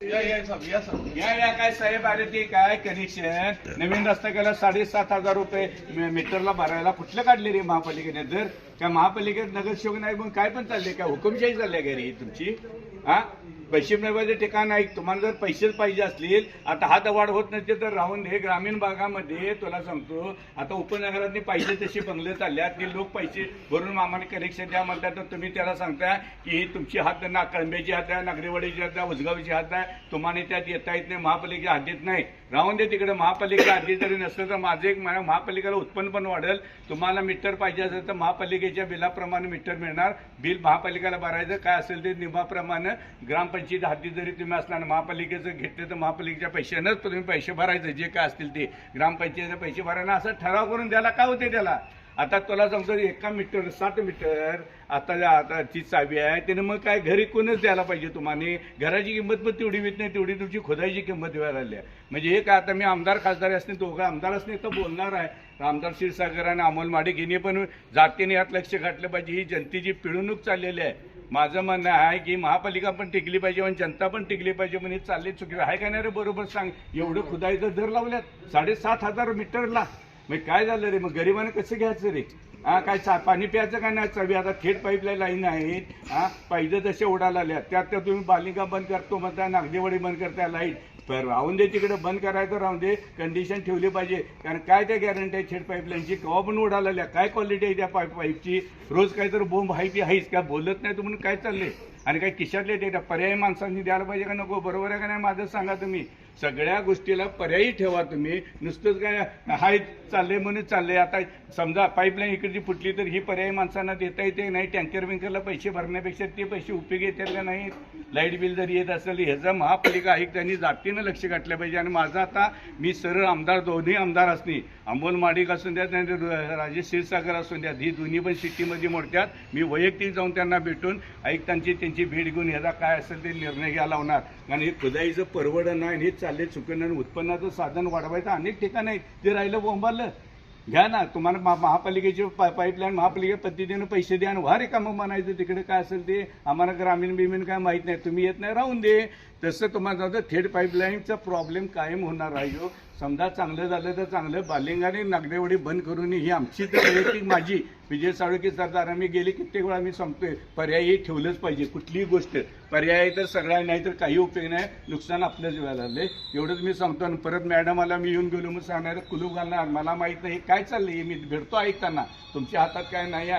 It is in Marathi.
या या काय साहेब अरे ते काय कनेक्शन नवीन रस्ता केला साडेसात हजार रुपये मीटरला भरायला कुठलं काढले रे महापालिकेने? जर त्या महापालिकेत नगरसेवक नाही मग काय पण चालले काय हुकुमशाही चालली घरी तुमची? हा? पैसे ठिकाण आहे तुम्हाला जर पैसेच पाहिजे असतील आता हात वाढ होत नसते तर राहून हे ग्रामीण भागामध्ये तुला सांगतो. आता उपनगरांनी पैसे तशी बंगले चालल्यात ते लोक पैसे भरून आम्हाला कनेक्शन द्या म्हणतात. तर तुम्ही त्याला सांगता की ही तुमची हात ना कळंब्याची हात आहे नागरेवाडीची हात आहे उजगावची हात आहे. तुम्हाला त्यात येता येत नाही महापालिकेच्या हद्दीत नाही. राहून दे तिकडे महापालिका हद्दीत जरी नसलं तर माझं एक म्हणणं, महापालिकेला उत्पन्न पण वाढेल. तुम्हाला मीटर पाहिजे असेल तर महापालिकेच्या बिलाप्रमाणे मीटर मिळणार. बिल महापालिकेला भरायचं. काय असेल ते नियमाप्रमाणे ग्रामपंचायत हद्दीत जरी तुम्ही असणार महापालिकेचं घेतलं तर महापालिकेच्या पैशानंच तुम्ही पैसे भरायचं जे काय असतील ते. ग्रामपंचायतीचे पैसे भरायला असं ठराव करून द्यायला काय होते त्याला? आता तुला समजा एका मीटर सात मीटर आता आता ची चावी आहे त्याने मग काय घरी कोणच द्यायला पाहिजे तुम्हाला घराची किंमत पण तेवढी मिळत नाही तेवढी तुमची खोदायची किंमत द्यायला लागली आहे. म्हणजे हे काय आता मी आमदार खासदार असणे दोघं आमदार असणे तर बोलणार आहे. आमदार क्षीरसागर आणि अमोल माडिक यांनी पण जातीने यात लक्ष घातलं पाहिजे. ही जनतेची पिळवणूक चाललेली आहे. माझं म्हणणं आहे की महापालिका पण टिकली पाहिजे आणि जनता पण टिकली पाहिजे म्हणजे चालले चुकीचं. आहे का नाही रे? बरोबर सांग. एवढं खुदाईचं दर लावल्यात. साडेसात हजार मीटरला. मग काय झालं रे? मग गरिबाने कसं घ्यायचं रे? हा काय चा पाणी प्यायचं काय नाही? चवी आता थेट पाईपलाईन लाईन आहेत. हा पाहिजे तसे उडाला आल्या त्यात त्या तुम्ही बालिका बंद करतो म्हणताय नागदेवाडी बंद करताय लाइट. पर राहून दे तिकडे बंद करायचं राहून दे. कंडिशन ठेवली पाहिजे. कारण काय त्या गॅरंटी आहे थेट पाईपलाईनची? केव्हा पण उडालेल्या काय क्वालिटी आहे त्या पाईप पाईपची? रोज काहीतरी बोंब आहे ती आहेच काय बोलत नाही म्हणून काय चाललंय? आणि काही किशातले ते पर्यायी माणसांनी द्यायला पाहिजे का नको? बरोबर आहे का नाही? माझं सांगा तुम्ही. सगळ्या गोष्टीला पर्यायी ठेवा तुम्ही. नुसतंच काय हाय चाललंय म्हणून चाललंय. आता समजा पाईपलाईन इकडची फुटली तर ही पर्यायी माणसांना देता येते नाही? टँकर बिंकरला पैसे भरण्यापेक्षा ते पैसे उपयोगी येतात का नाही लाइट बिल जर येत असेल ह्याचं महापालिका आयुक्तांनी जातीनं लक्ष घातलं पाहिजे. आणि माझं आता मी सरळ आमदार दोन्ही आमदार असणे अमोल माडिक असून द्यात नाही राजेश क्षीरसागर असून द्यात ही दोन्ही पण सिटीमध्ये मोडत्यात मी वैयक्तिक जाऊन त्यांना भेटून आयुक्तांची त्यांची भेट घेऊन याचा काय असेल ते निर्णय घ्या लावणार. कारण हे खुदाईचं परवडण आणि हे चालले चुकणं आणि उत्पन्नाचं साधन वाढवायचं अनेक ठिकाण आहेत. ते राहिलं बोंबालं घ्या ना तुम्हाला महा- महापालिकेची पा- पाईपलाईन महापालिका पद्धतीने पैसे द्या आणि वारे कामं म्हणायचं तिकडे काय असेल ते? आम्हाला ग्रामीण बिमीण काय माहीत नाही. तुम्ही येत नाही राहून दे. तसं तुम्हाला जातं थेट पाईपलाईनचा प्रॉब्लेम कायम होणार आहे हो. समजा चांगलं झालं तर चांगलं. बालिंगाने नागदेवडी बंद करून ही आमची तर वैयक्तिक माझी. विजय साळुके सरदार आम्ही गेले कित्येक वेळा मी सांगतोय पर्यायी ठेवलंच पाहिजे कुठलीही गोष्ट. पर्याय तर सगळ्या नाही तर काही उपयोग नाही. नुकसान आपल्याच वेळेला आहे एवढंच मी सांगतो आणि परत मॅडमाला मी येऊन गेलो मग सांगणार कुलूप घालणार मला माहीत नाही हे काय चाललंय मी भेटतो ऐकताना. तुमच्या हातात काय नाही